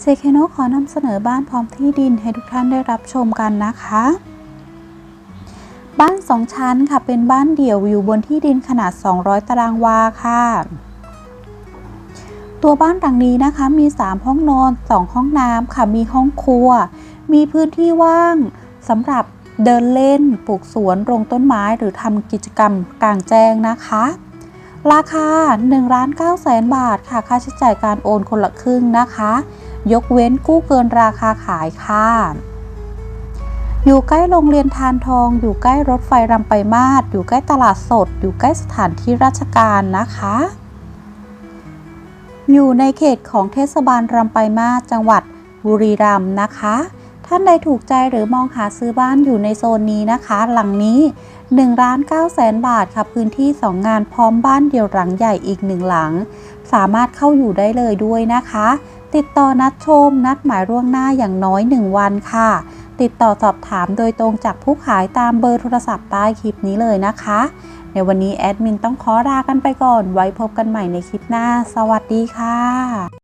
เจเคโนขอนำเสนอบ้านพร้อมที่ดินให้ทุกท่านได้รับชมกันนะคะ บ้านสองชั้นค่ะเป็นบ้านเดี่ยวอยู่บนที่ดินขนาด 200 ตารางวาค่ะ ตัวบ้านหลังนี้นะคะมี 3 ห้องนอน 2 ห้องน้ำค่ะมีห้องครัว มีพื้นที่ว่างสำหรับเดินเล่น ปลูกสวนรงต้นไม้หรือทำกิจกรรมกลางแจ้งนะคะ ราคา1ล้าน9แสนบาทค่ะ ค่าใช้จ่ายการโอนคนละครึ่งนะคะ ยกเว้นกู้เกินราคาขายค่ะ อยู่ใกล้โรงเรียนทานทอง อยู่ใกล้รถไฟรำไปมาศอยู่ใกล้ตลาดสด อยู่ใกล้สถานที่ราชการนะคะ อยู่ในเขตของเทศบาลรำไปมาศจังหวัดบุรีรัมย์นะคะ ท่านใดถูกใจหรือมองหาซื้อบ้านอยู่ในโซนนี้นะคะ หลังนี้1ล้าน9แสนบาทค่ะพื้นที่ 2 งานพร้อมบ้านเดี่ยวหลังใหญ่อีกหนึ่งหลัง สามารถเข้าอยู่ได้เลยด้วยนะคะ ติดต่อนัดชม นัดหมายล่วงหน้าอย่างน้อย 1 วันค่ะ ติดต่อสอบถามโดยตรงจากผู้ขายตามเบอร์โทรศัพท์ใต้คลิปนี้เลยนะคะ ในวันนี้แอดมินต้องขอลากันไปก่อน ไว้พบกันใหม่ในคลิปหน้า สวัสดีค่ะ